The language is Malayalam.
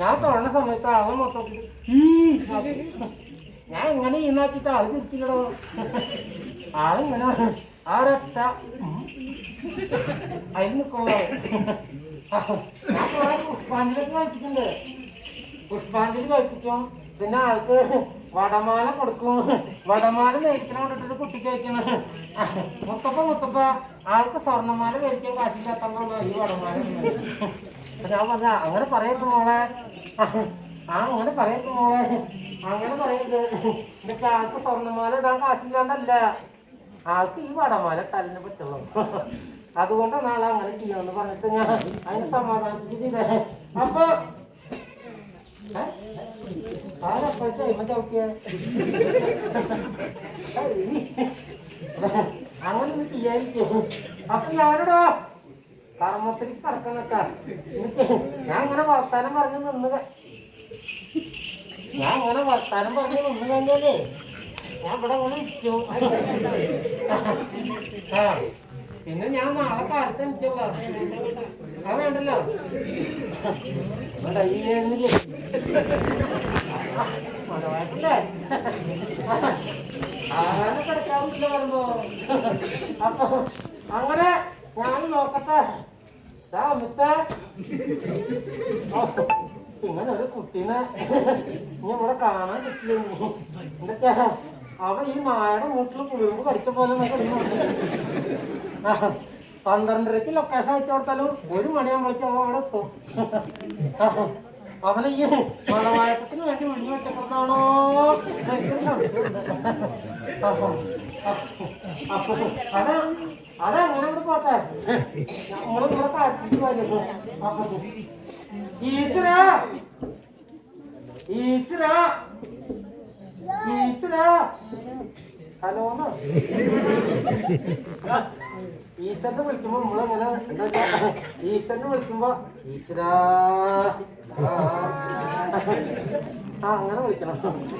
ഞാൻ തൊഴണ സമയത്ത് അവൻ മൊത്തം ഞാൻ ഇങ്ങനെ ഈ നോക്കിട്ട് ആൾ തിരിച്ചില്ലടോ. ആളിങ്ങനെ ആരൊറ്റ അതിൽ നിൽക്കുള്ളൂ ഞാൻ കുറെ പുഷ്പാഞ്ജലിയൊക്കെ കഴിച്ചിട്ടുണ്ട്. പുഷ്പാഞ്ജലി കഴിപ്പിക്കും പിന്നെ ആൾക്ക് വടമാല കൊടുക്കും. വടമാല മേടിക്കണ കൊണ്ടിട്ട് കുട്ടിക്ക് കഴിക്കണം മുത്തപ്പ മുത്തപ്പ ആൾക്ക് സ്വർണമാല മേടിക്കാൻ കാശില്ലാത്തല്ലോ ഈ വടമാല ഞാൻ പറഞ്ഞ അങ്ങനെ പറയരുത് മോളെ. ആ അങ്ങനെ പറയരുത് മോളെ. അങ്ങനെ പറയരുത് എന്നിട്ട് ആൾക്ക് സ്വർണമാല ഇടാൻ കാശില്ലാണ്ടല്ല. ആൾക്ക് ഈ വടമാല തലിന് പറ്റുള്ളൂ. അതുകൊണ്ട് നാളെ അങ്ങനെ ചെയ്യാന്ന് പറഞ്ഞിട്ട് ഞാൻ അതിന് സമാധാനത്തിന് അപ്പൊ അങ്ങനെ ഒന്ന് ചെയ്യാതിരിക്കും. അപ്പൊ ഞാനിടോ. കർമ്മത്തിലേക്ക് കറക്കണക്ക എനിക്ക് ഞാൻ ഇങ്ങനെ വർത്താനം പറഞ്ഞു നിന്ന് ഞാൻ ഇങ്ങനെ വർത്താനം പറഞ്ഞു നിന്ന് കഴിഞ്ഞാലേ ഞാൻ ഇവിടെ അങ്ങനെ ഇരിക്കും. ആ പിന്നെ ഞാൻ നാളെ കാലത്ത് എനിക്കുള്ള അത് വേണ്ടല്ലോ. ഇവിടെ ഈ? ആ, വരുമ്പോ അപ്പൊ അങ്ങനെ ഞാൻ നോക്കട്ടെ. ഇങ്ങനെ ഒരു കുട്ടീനെ ഇനി ഇവിടെ കാണാൻ കിട്ടില്ല. എന്തൊക്കെയാ അവൻ ഈ നായയുടെ മൂട്ടിൽ കുളിമ്പ് കടിച്ച പോലെ പന്ത്രണ്ടരക്ക് ലൊക്കേഷൻ അയച്ചു കൊടുത്താലും ഒരു മണിയാകുമ്പോഴേക്കും അവൻ അവിടെ എത്തും അവനെ ഈ മണവായത്തിന് വേണ്ടി ഒഴിഞ്ഞു വെച്ചപ്പോഴാണോ ഈശ്വര ഈശ്വര ഈശ്വര ഹലോ ഈശ്വരനെ വിളിക്കുമ്പോ നമ്മളങ്ങനെ എന്താ ഈശ്വരനെ വിളിക്കുമ്പോ ഈശ്വര ആ അങ്ങനെ വിളിക്കണം.